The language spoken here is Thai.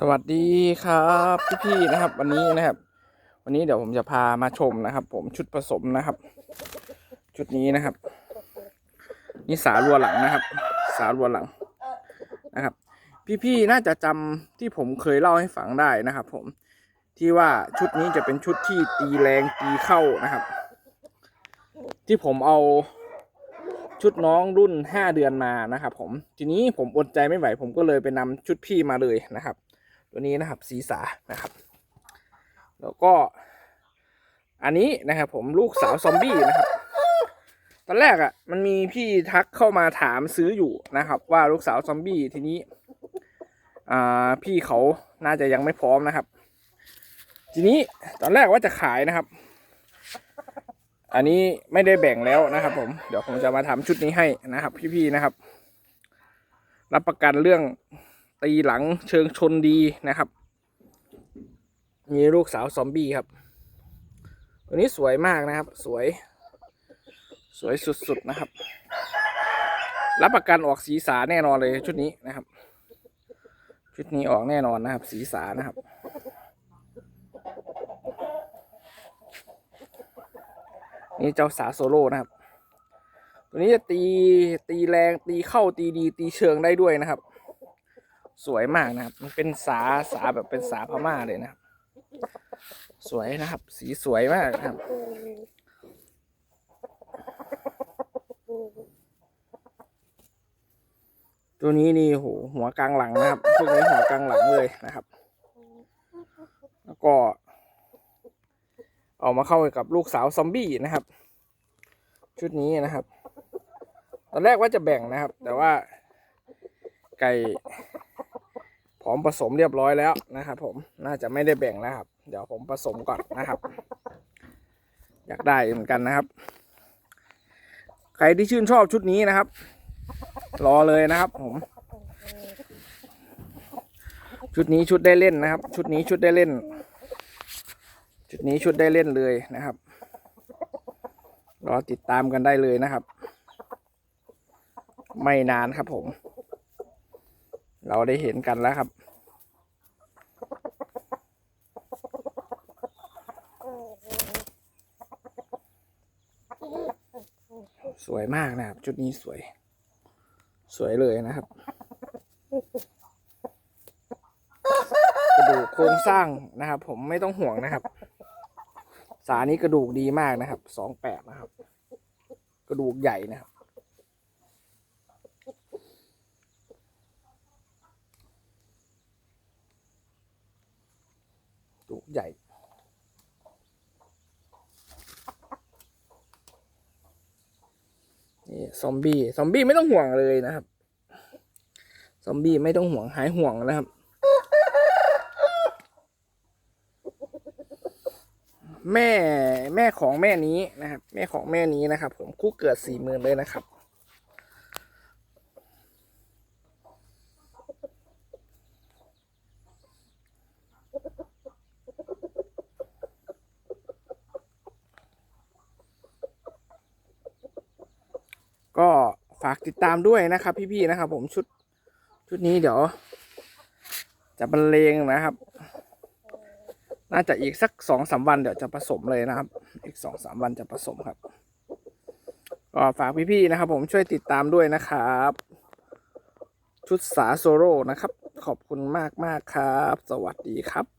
สวัสดีครับพี่ๆนะครับ วันนี้นะครับ วันนี้เดี๋ยวผมจะพามาชมนะครับ ผมชุดผสมนะครับ ชุดนี้นะครับ นี่สารัวหลังนะครับ สารัวหลังนะครับ พี่ๆน่าจะจำที่ผมเคยเล่าให้ฟังได้นะครับ ผมที่ว่าชุดนี้จะเป็นชุดที่ตีแรงตีเข้านะครับ ที่ผมเอาชุดน้องรุ่นห้าเดือนมานะครับ ผมทีนี้ผมอดใจไม่ไหวผมก็เลยไปนำชุดพี่มาเลยนะครับ ตัวนี้นะครับสีสานะครับ แล้วก็ อันนี้นะครับผมลูกสาวซอมบี้นะครับตอนแรกอะ่ะมันมีพี่ทักเข้ามาถามซื้ออยู่นะครับ ว่าลูกสาวซอมบี้ทีนี้อ่าพี่เขาน่าจะยังไม่พร้อมนะครับ ทีนี้ตอนแรกว่าจะขายนะครับ อันนี้ไม่ได้แบ่งแล้วนะครับ ผมเดี๋ยวผมจะมาทำชุดนี้ให้นะครับ พี่ๆนะครับ รับประกันเรื่อง ตีหลังเชิงชนดีนะครับนี่ลูกสาวซอมบี้ครับ ตัวนี้สวยมากนะครับ สวย สวยสุดๆนะครับ รับประกันออกสีสาแน่นอนเลยชุดนี้นะครับ ชุดนี้ออกแน่นอนนะครับ สีสานะครับนี่เจ้าสาโซโล่นะครับ ตัวนี้จะตีตีแรงตีเข้าตีดีตีเชิงได้ด้วยนะครับ สวยมากนะครับ มันเป็นสาสาแบบเป็นสาพม่าเลยนะครับ สวยนะครับ สีสวยมากนะครับ ตัวนี้นี่โหหัวกลางหลังนะครับพวกนี้หัวกลางหลังเลยนะครับ แล้วก็เอามาเข้ากับลูกสาวซอมบี้นะครับ ชุดนี้นะครับ ตอนแรกว่าจะแบ่งนะครับ แต่ว่าไก่ ร้อมผสมเรียบร้อยแล้วนะครับ ผมน่าจะไม่ได้แบ่งนะครับ เดี๋ยวผมผสมก่อนนะครับ อยากได้เหมือนกันนะครับ ใครที่ชื่นชอบชุดนี้นะครับ รอเลยนะครับ ผม ชุดนี้ชุดได้เล่นนะครับ ชุดนี้ชุดได้เล่น ชุดนี้ชุดได้เล่นเลยนะครับ รอติดตามกันได้เลยนะครับ ไม่นานครับผมเราได้เห็นกันแล้วครับ สวยมากนะครับ ชุดนี้สวย สวยเลยนะครับกระดูกโครงสร้างนะครับ ผมไม่ต้องห่วงนะครับ สานี้กระดูกดีมากนะครับสองแปดนะครับ กระดูกใหญ่นะครับ กระดูกใหญ่ นี่ ซอมบี้ซอมบี้ไม่ต้องห่วงเลยนะครับ ซอมบี้ไม่ต้องห่วงหายห่วงนะครับ แม่แม่ของแม่นี้นะครับ แม่ของแม่นี้นะครับ ผมคู่เกิดสี่หมื่นเลยนะครับ ก็ฝากติดตามด้วยนะครับ พี่ๆนะครับผมชุดชุดนี้เดี๋ยว จะบรรเลงนะครับ น่าจะอีกสักสองสามวันเดี๋ยวจะผสมเลยนะครับ อีกสองสามวันจะผสมครับก็ฝากพี่ๆนะครับ ผมช่วยติดตามด้วยนะครับ ชุดสาโซโร่นะครับ ขอบคุณมากมากครับ สวัสดีครับ